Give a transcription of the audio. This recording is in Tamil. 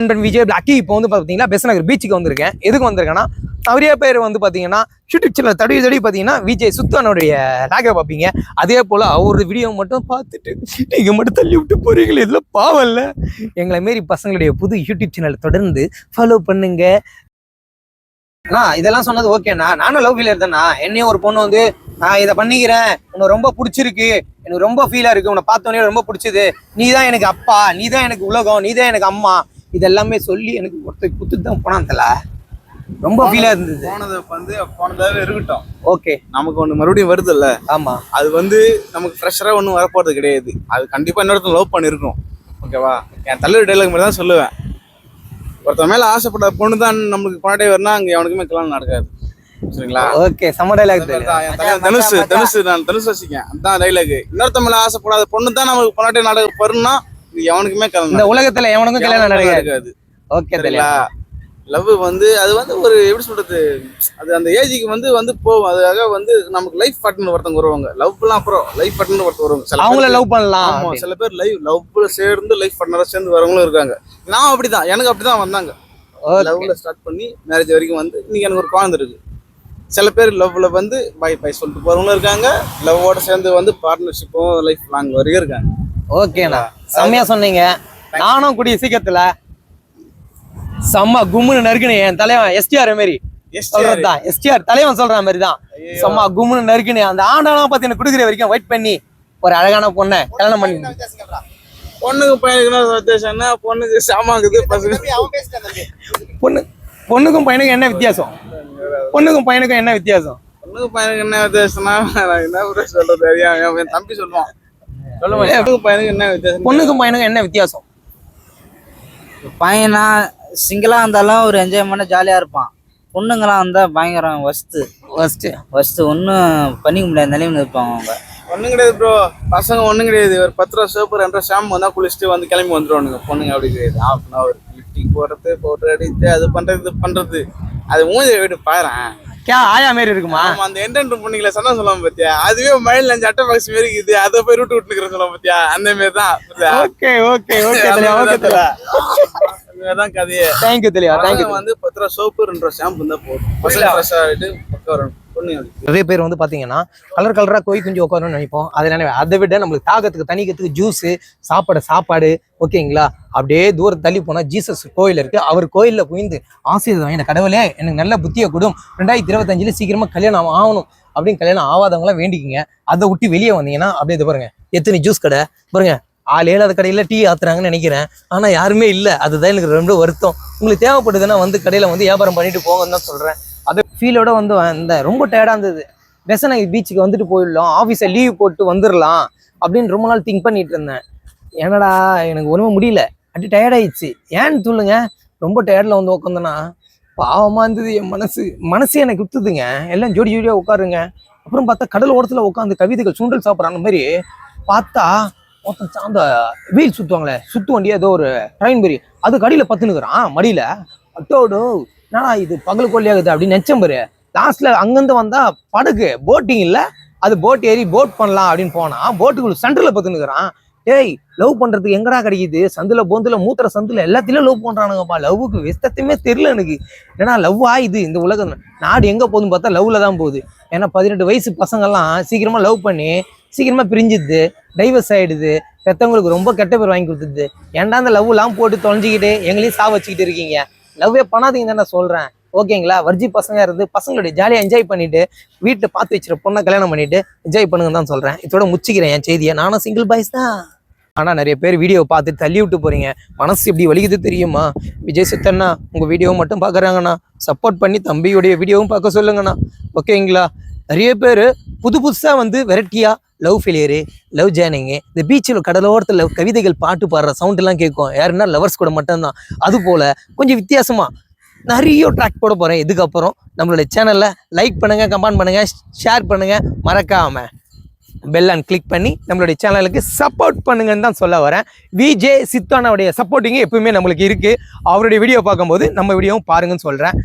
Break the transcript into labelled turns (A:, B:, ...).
A: நண்பன் விஜய் பிளாக்கி இப்போ வந்து பார்த்தீங்கன்னா பெஸ் நகர் பீச்சுக்கு வந்திருக்கேன். எதுக்கு வந்திருக்கேன்னா நிறைய பேர் வந்து பார்த்தீங்கன்னா யூடியூப் சேனல் தடவி தடவி பார்த்தீங்கன்னா விஜய் சுத்தனுடைய லேக்கை பார்ப்பீங்க அதே போல் அவர் வீடியோ மட்டும் பார்த்துட்டு நீங்கள் மட்டும் தள்ளி விட்டு போகிறீங்களே இதில் பாவம் இல்லை. எங்களை மாரி பசங்களுடைய புது யூடியூப் சேனலை தொடர்ந்து ஃபாலோ பண்ணுங்க. அண்ணா இதெல்லாம் சொன்னது ஓகேண்ணா நானும் லவ் ஃபீலர் தானா என்னையும் ஒரு பொண்ணு வந்து நான் இதை பண்ணிக்கிறேன். உனக்கு ரொம்ப பிடிச்சிருக்கு. எனக்கு ரொம்ப ஃபீலாக இருக்குது உன்னை பார்த்தோன்னே ரொம்ப பிடிச்சது. நீ தான் எனக்கு அப்பா. நீ தான் எனக்கு உலகம். நீ தான் எனக்கு அம்மா. இதெல்லாமே சொல்லி எனக்கு ஒருத்தர் குத்து தான் போனான் தல ரொம்ப ஃபீலா இருந்தது.
B: போனது வந்து போனதாவே இருக்கட்டும்.
A: ஓகே
B: நமக்கு ஒண்ணு மறுபடியும் வருதுல்ல
A: ஆமா.
B: அது வந்து நமக்கு ஃப்ரெஷரா ஒன்றும் வரப்போறது கிடையாது. அது கண்டிப்பா இன்னொருத்தன் லவ் பண்ணிருக்கும் ஓகேவா என் தலைவர் டைலாக் மாதிரி தான் சொல்லுவேன். ஒருத்தன் மேல ஆசைப்பட்ட பொண்ணு தான் நம்மளுக்கு கொண்டாடே வரனா அங்க எவனுக்குமே கல்யாணம் நடக்காது. சரிங்களா?
A: ஓகே சம்ம டைலாக்
B: தனுஷ் தனுஷ் நான் தனுஷ் வச்சுக்கேன் அதான் டைலாக் இன்னொருத்த மேல ஆசைப்படாத பொண்ணு தான் நமக்கு கொண்டாட்டே நடக்க போறோம்னா எவனுக்குமே
A: இந்த
B: கல்யாணம்
A: உலகத்துல எவனுக்கும் கல்யாணம் நடக்காது. ஓகே
B: சரிங்களா? லவ் வந்து அது வந்து ஒரு எப்படி சொல்றது அது அந்த ஏஜுக்கு வந்து வந்து போகும். அதுக்காக வந்து நமக்கு லைஃப் பார்ட்னர் ஒருத்தவங்க வருவாங்க. லவ்லாம் அப்புறம் லைஃப் பார்ட்னர் ஒருத்தர் வருவாங்க.
A: அவங்கள லவ் பண்ணலாம்
B: ஆமா சில பேர் லைவ் லவ்ல சேர்ந்து லைஃப் பார்ட்னரா சேர்ந்து வரவங்களும் இருக்காங்க. நான் அப்படிதான். எனக்கு அப்படிதான் வந்தாங்க. லவ்ல ஸ்டார்ட் பண்ணி மேரேஜ் வரைக்கும் வந்து இன்னைக்கு எனக்கு ஒரு குழந்தை இருக்கு. சில பேர் லவ்ல வந்து பை பை சொல்லிட்டு போறவங்களும் இருக்காங்க. லவ்வோட சேர்ந்து வந்து பார்ட்னர்ஷிப்பும் லைஃப் லாங் வரைக்கும் இருக்காங்க.
A: ஓகேண்ணா. செம்மையா சொன்னீங்க. நானும் கூடிய சீக்கிரத்துல செம்ம கும்முன்னு நறுக்குனு என் தலைவன் எஸ்டிஆர் மாரி. சொல்றதுதான். எஸ்டிஆர் தலைவன் சொல்ற மாதிரி தான் செம்ம கும்முன்னு நறுக்குனு அந்த ஆண்டாலாம் பார்த்து எனக்கு கொடுக்குற வரைக்கும் வெயிட் பண்ணி ஒரு அழகான பொண்ணை கல்யாணம் பண்ணி
B: பொண்ணுக்கு பையனுக்கு என்ன வித்தியாசம்னா பொண்ணுக்கு சாமாங்குது
A: பொண்ணு பொண்ணுக்கும் பையனுக்கும் என்ன வித்தியாசம்? பொண்ணுக்கும் பையனுக்கும் என்ன வித்தியாசம்?
B: பொண்ணுக்கு பையனுக்கு என்ன வித்தியாசம்னா என்ன சொல்றது தெரியும் என் என் தம்பி சொல்லுவான்.
A: பொண்ணுக்கும் பையனுக்கும் என்ன வித்தியாசம்?
C: பையனா சிங்கிளாக இருந்தாலும் ஒரு என்ஜாய்மெண்ட்டாக ஜாலியாக இருப்பான். பொண்ணுங்களாம் வந்தால் பயங்கரம் வஸ்து
A: ஃபர்ஸ்ட்
C: வஸ்து ஒன்றும் பண்ணிக்க முடியாத. நிலைமையில் இருப்பாங்க அவங்க.
B: ஒண்ணும் கிடையாது ப்ரோ பசங்க ஒண்ணும் கிடையாது. ஒரு பத்து ரூபா சோப்பு ரெண்டு ரூபா ஷாம்பு வந்தா குளிச்சுட்டு வந்து கிளம்பி வந்துருவானுங்க. பொண்ணுங்க அப்படி கிடையாது. ஹாஃப் அன் அவர் லிப்டிக் போடுறது பவுடர் அடித்து அது பண்றது இது பண்றது. அது மூஞ்சி விட்டு பாறேன்
A: கே ஆயா மாரி இருக்குமா?
B: அந்த என்டென்ட் பொண்ணுங்களை சொன்னா சொல்லுவாங்க பாத்தியா? அதுவே மழையில் அஞ்சு அட்டை பாக்ஸ் மாரி இருக்குது அதை போய் ரூட்டு விட்டுக்கிறேன் சொல்லுவாங்க பாத்தியா? அந்த மாரி தான்?
A: ஓகே ஓகே ஓகே ஓகே
B: மாதிரி மாதிரி தான் கதையே.
A: தேங்க்யூ தெளிவா தேங்க்யூ
B: வந்து பத்து ரூபா சோப்பு ரெண்டு ரூபா ஷாம்பு இருந்தா போதும். ஃப்ரெஷ்ஷாக ஆகிட்டு பக்கம் வரணும்.
A: நிறைய பேர் வந்து பாத்தீங்கன்னா கலர் கலரா கோய் குஞ்சு உட்காரணும்னு நினைப்போம். அதனால அதை விட நம்மளுக்கு தாகத்துக்கு தனிக்கிறதுக்கு ஜூஸ் சாப்பாடு சாப்பாடு ஓகேங்களா அப்படியே தூரம் தள்ளி போனால் ஜீசஸ் கோயில் இருக்குது அவர் கோயிலில் புரிந்து ஆசீர்வாதம் எனக்கு கடவுளே எனக்கு நல்ல புத்தியை கொடும். ரெண்டாயிரத்தி இருபத்தஞ்சில் சீக்கிரமாக கல்யாணம் ஆகணும் அப்படின்னு கல்யாணம் ஆகாதவங்களாம் வேண்டிக்கிங்க. அதை விட்டு வெளியே வந்தீங்கன்னா அப்படியே இது பாருங்க. எத்தனை ஜூஸ் கடை? பாருங்க. ஆள் ஏழாத கடையில் டீ ஆத்துறாங்கன்னு நினைக்கிறேன். ஆனால் யாருமே இல்லை. அதுதான் எனக்கு ரொம்ப வருத்தம். உங்களுக்கு தேவைப்படுதுன்னா வந்து கடையில் வந்து வியாபாரம் பண்ணிட்டு போங்கன்னு தான் சொல்கிறேன் அது ஃபீலோட வந்து வந்தேன் ரொம்ப டயர்டாக இருந்தது. பெசநகர் பீச்சுக்கு வந்துட்டு போயிடலாம். ஆஃபீஸை லீவ் போட்டு வந்துடலாம் அப்படின்னு ரொம்ப நாள் திங்க் பண்ணிட்டு இருந்தேன். என்னடா எனக்கு ஒன்றுமே முடியல. அப்படி டயர்டாயிடுச்சு ஏன்னு சொல்லுங்க. ரொம்ப டயர்டில் வந்து உட்காந்தேன்னா பாவமாக இருந்தது என் மனசு. மனசு எனக்கு வித்துதுங்க எல்லாம் ஜோடி ஜோடியாக உட்காருங்க அப்புறம் பார்த்தா கடல் ஓரத்தில் உட்காந்து கவிதைகள் சுண்டல் சாப்பிட்ற அந்த மாதிரி பார்த்தா மொத்தம் சார்ந்த அந்த வீல் சுற்றுவாங்களே சுற்று வண்டியே ஏதோ ஒரு ட்ரெயின் மாரி அது கடியில் பத்துனுக்குறான் மடியில். அட்டோடு என்னடா இது பகல் கொல்லியாகுது அப்படின்னு நினச்சேன் பாரு. லாஸ்ட்டில் அங்கேருந்து வந்தால் படகு போட்டிங் இல்லை. அது போட் ஏறி போட் பண்ணலாம் அப்படின்னு போனால் போட்டுக்குள்ள சென்டரில் பத்துனுக்குறான் டேய் லவ் பண்றதுக்கு எங்கடா கிடைக்குது? சந்துல போந்துல மூத்திர சந்துல எல்லாத்திலும் லவ் பண்றானுங்கப்பா. லவ்வுக்கு விஸ்தத்தையுமே தெரியல எனக்கு. ஏன்னா லவ்வா இது இந்த உலகம்? நாடு எங்க போகுதுன்னு பார்த்தா லவ்ல தான் போகுது. ஏன்னா பதினெட்டு வயசு பசங்கெல்லாம் சீக்கிரமா லவ் பண்ணி சீக்கிரமா பிரிஞ்சுது டைவர்ஸ் ஆயிடுது பெத்தவங்களுக்கு ரொம்ப கெட்ட பேர் வாங்கி கொடுத்துது. ஏன்டா அந்த லவ்லாம் போட்டு தொலைஞ்சிக்கிட்டு எங்களையும் சா வச்சுக்கிட்டு இருக்கீங்க? லவ்வே பண்ணாதீங்க நான் சொல்றேன். ஓகேங்களா? வர்ஜி பசங்க இருந்து பசங்களுடைய ஜாலியாக என்ஜாய் பண்ணிட்டு வீட்டில் பார்த்து வச்சுரு பொண்ணை கல்யாணம் பண்ணிட்டு என்ஜாய் பண்ணுங்க தான் சொல்றேன். இதோட முச்சிக்கிறேன் என் செய்தியை. நானும் சிங்கிள் பாய்ஸ் தான். ஆனால் நிறைய பேர் வீடியோ பார்த்துட்டு தள்ளி விட்டு போறீங்க. மனசு இப்படி வலிக்குது தெரியுமா? விஜய் சித்தண்ணா உங்க வீடியோ மட்டும் பார்க்குறாங்கண்ணா சப்போர்ட் பண்ணி தம்பியுடைய வீடியோவும் பார்க்க சொல்லுங்கண்ணா. ஓகேங்களா? நிறைய பேர் புது புதுசாக வந்து வெரைட்டியாக லவ் ஃபெயிலியரு லவ் ஜேர்னிங்கு இந்த பீச்சில் கடலோரத்தில் லவ் கவிதைகள் பாட்டு பாடுற சவுண்டெல்லாம் கேட்கும். யாருன்னா லவர்ஸ் கூட மட்டும்தான். அது போல் கொஞ்சம் வித்தியாசமாக நிறைய ட்ராக் போட போகிறேன் இதுக்கப்புறம் நம்மளுடைய சேனலில் லைக் பண்ணுங்கள் கமெண்ட் பண்ணுங்கள் ஷேர் பண்ணுங்கள் மறக்காமல் பெல் அண்ட் கிளிக் பண்ணி நம்மளுடைய சேனலுக்கு சப்போர்ட் பண்ணுங்கன்னு தான் சொல்ல வரேன். விஜே சித்தானாவுடைய சப்போர்ட்டிங்கு எப்பவுமே நம்மளுக்கு இருக்குது அவருடைய வீடியோ பார்க்கும்போது நம்ம வீடியோவும் பாருங்கன்னு சொல்கிறேன்